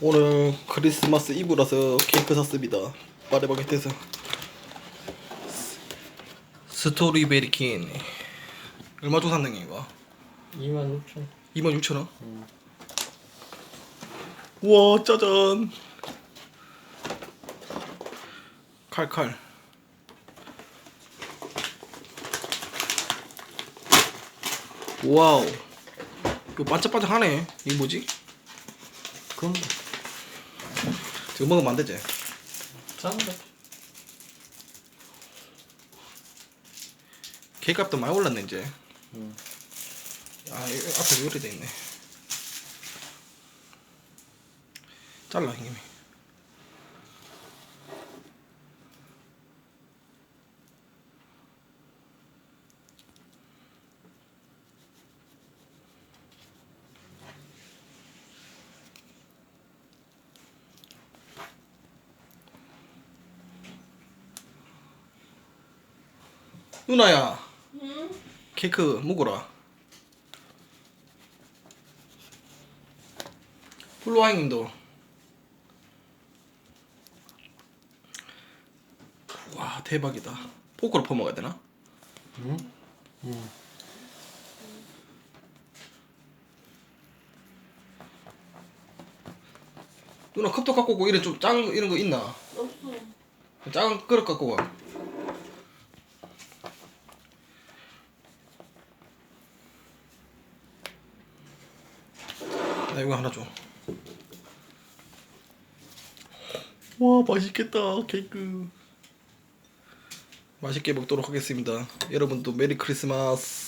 오늘 크리스마스 이브라서 케이크 샀습니다. 파리바게트에서. 스토리베리 킨. 얼마 주 샀는 게 이거? 2만 6천. 26,000원? 우와 짜잔. 칼칼. 와우. 이거 반짝반짝하네. 이게 뭐지? 그럼 저거 먹으면 안 되지? 짠다 개값도 많이 올랐네 이제 응. 아 이거 앞에 요리 돼 있네 잘라 형님이 누나야 케이크 먹어라 훌로와 형님도 와 대박이다 포크로 퍼먹어야 되나? 응? 응 누나 컵도 갖고 오고 이런 좀 작은 거 이런 거 있나? 없어. 작은 그릇 갖고 와 나 이거 하나 줘. 와 맛있겠다 케이크. 맛있게 먹도록 하겠습니다. 여러분도 메리 크리스마스.